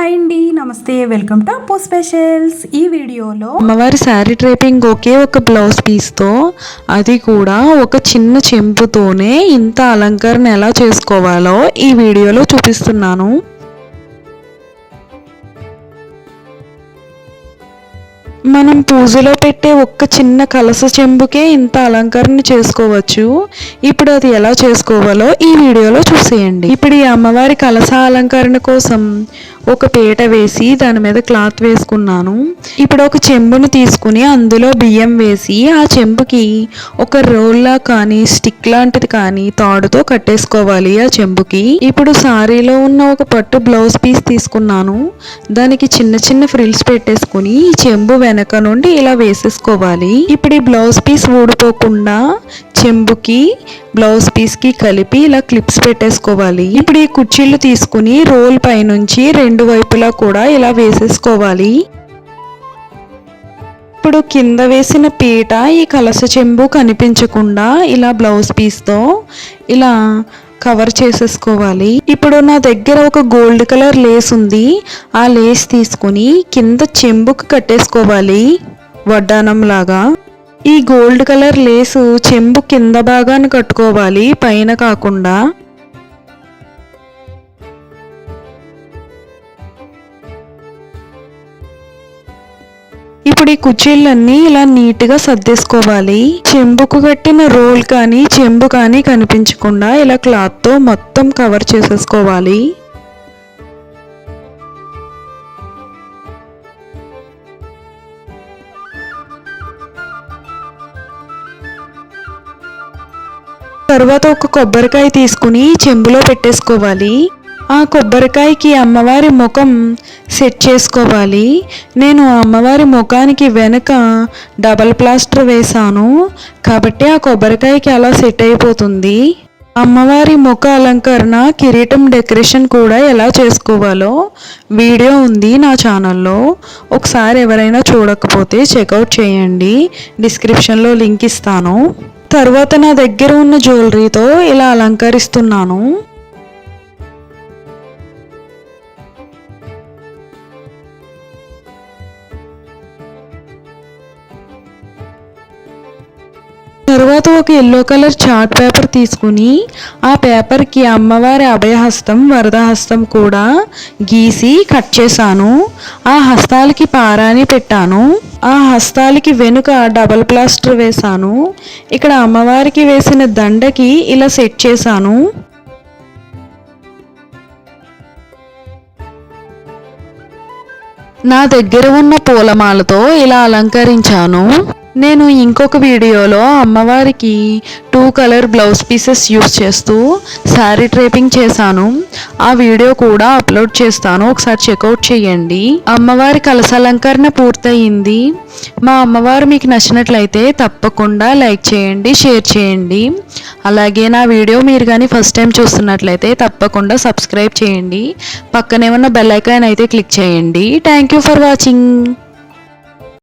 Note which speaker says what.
Speaker 1: Hi అండి నమస్తే welcome to అప్పు స్పెషల్స్. ఈ వీడియోలో
Speaker 2: అమ్మవారి శారీ డ్రైపింగ్ ఒకే ఒక బ్లౌజ్ పీస్తో అది కూడా ఒక చిన్న చెంపుతోనే ఇంత అలంకరణ ఎలా చేసుకోవాలో ఈ వీడియోలో చూపిస్తున్నాను. మనం పూజలో పెట్టే ఒక్క చిన్న కలస చెంబుకే ఇంత అలంకరణ చేసుకోవచ్చు. ఇప్పుడు అది ఎలా చేసుకోవాలో ఈ వీడియోలో చూసేయండి. ఇప్పుడు ఈ అమ్మవారి కలస అలంకరణ కోసం ఒక పీట వేసి దాని మీద క్లాత్ వేసుకున్నాను. ఇప్పుడు ఒక చెంబును తీసుకుని అందులో బియ్యం వేసి ఆ చెంబుకి ఒక రోల్లా కానీ స్టిక్ లాంటిది కానీ తాడుతో కట్టేసుకోవాలి ఆ చెంబుకి. ఇప్పుడు సారీలో ఉన్న ఒక పట్టు బ్లౌజ్ పీస్ తీసుకున్నాను. దానికి చిన్న చిన్న ఫ్రిల్స్ పెట్టేసుకుని ఈ చెంబు వెనక నుండి ఇలా వేసేసుకోవాలి. ఇప్పుడు ఈ బ్లౌజ్ పీస్ ఊడిపోకుండా చెంబుకి బ్లౌజ్ పీస్కి కలిపి ఇలా క్లిప్స్ పెట్టేసుకోవాలి. ఇప్పుడు ఈ కుర్చీలు తీసుకుని రోల్ పైనుంచి రెండు వైపులా కూడా ఇలా వేసేసుకోవాలి. ఇప్పుడు కింద వేసిన పీట ఈ కలస చెంబు కనిపించకుండా ఇలా బ్లౌజ్ పీస్తో ఇలా కవర్ చేసేసుకోవాలి. ఇప్పుడు నా దగ్గర ఒక గోల్డ్ కలర్ లేస్ ఉంది. ఆ లేస్ తీసుకుని కింద చెంబుకు కట్టేసుకోవాలి. వడ్డానం లాగా. ఈ గోల్డ్ కలర్ లేసు చెంబు కింద భాగాన్ని కట్టుకోవాలి పైన కాకుండా. ఇప్పుడు ఈ కుర్చీలన్నీ ఇలా నీట్గా సర్దేసుకోవాలి. చెంబుకు కట్టిన రోల్ కానీ చెంబు కానీ కనిపించకుండా ఇలా క్లాత్తో మొత్తం కవర్ చేసేసుకోవాలి. తర్వాత ఒక కొబ్బరికాయ తీసుకుని చెంబులో పెట్టేసుకోవాలి. ఆ కొబ్బరికాయకి అమ్మవారి ముఖం సెట్ చేసుకోవాలి. నేను అమ్మవారి ముఖానికి వెనుక డబల్ ప్లాస్టర్ వేశాను. కాబట్టి ఆ కొబ్బరికాయకి అలా సెట్ అయిపోతుంది. అమ్మవారి ముఖ అలంకరణ కిరీటం డెకరేషన్ కూడా ఎలా చేసుకోవాలో వీడియో ఉంది నా ఛానల్లో. ఒకసారి ఎవరైనా చూడకపోతే చెక్అవుట్ చేయండి. డిస్క్రిప్షన్లో లింక్ ఇస్తాను. తర్వాత నా దగ్గర ఉన్న జ్యువెలరీతో ఇలా అలంకరిస్తున్నాను. తర్వాత ఒక ఎల్లో కలర్ చార్ట్ పేపర్ తీసుకుని ఆ పేపర్కి అమ్మవారి అభయహస్తం వరదహస్తం కూడా గీసి కట్ చేశాను. ఆ హస్తాలకి పారాని పెట్టాను. ఆ హస్తాలకి వెనుక డబల్ ప్లాస్టర్ వేశాను. ఇక్కడ అమ్మవారికి వేసిన దండకి ఇలా సెట్ చేశాను. నా దగ్గర ఉన్న పూలమాలతో ఇలా అలంకరించాను. నేను ఇంకొక వీడియోలో అమ్మవారికి two colour blouse pieces use చేస్తూ శారీ ట్రేపింగ్ చేశాను. ఆ వీడియో కూడా అప్లోడ్ చేస్తాను. ఒకసారి చెక్అవుట్ చేయండి. అమ్మవారి కలశాలంకరణ పూర్తయింది. మా అమ్మవారు మీకు నచ్చినట్లయితే తప్పకుండా లైక్ చేయండి షేర్ చేయండి. అలాగే నా వీడియో మీరు కానీ ఫస్ట్ టైం చూస్తున్నట్లయితే తప్పకుండా సబ్స్క్రైబ్ చేయండి. పక్కనే ఉన్న బెల్ ఐకాన్ అయితే క్లిక్ చేయండి. Thank you for watching